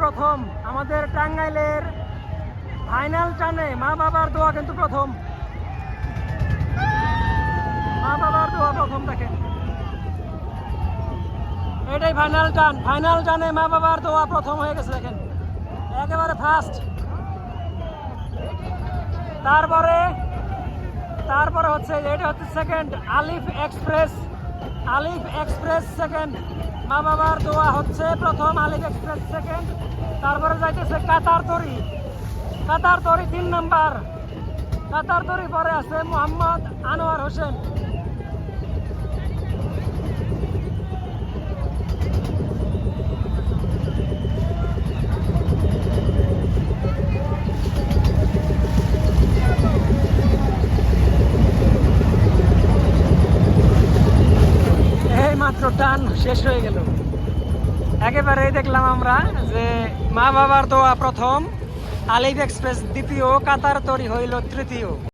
প্রথম আমাদের টাঙ্গাইলের ফাইনাল টানে মা বাবার দোয়া কিন্তু প্রথম। মা বাবার দোয়া প্রথম দেখেন। এটাই ফাইনাল টান। ফাইনাল টানে মা বাবার দোয়া প্রথম হয়ে গেছে দেখেন। একেবারে ফার্স্ট তারপরে তারপরে হচ্ছে, এটা হচ্ছে সেকেন্ড আলিফ এক্সপ্রেস আলিফ এক্সপ্রেস সেকেন্ড মা বাবার দোয়া হচ্ছে প্রথম আলিফ এক্সপ্রেস সেকেন্ড, তারপরে যাইতেছে কাতার তরি। কাতার তরি তিন নাম্বার। কাতার তরি পরে আছে মোহাম্মদ আনোয়ার হোসেন। টান শেষ হয়ে গেল। একেবারেই দেখলাম আমরা যে মা বাবার দোয়া প্রথম, আলিফ এক্সপ্রেস দ্বিতীয়, কাতার তরি হইল তৃতীয়।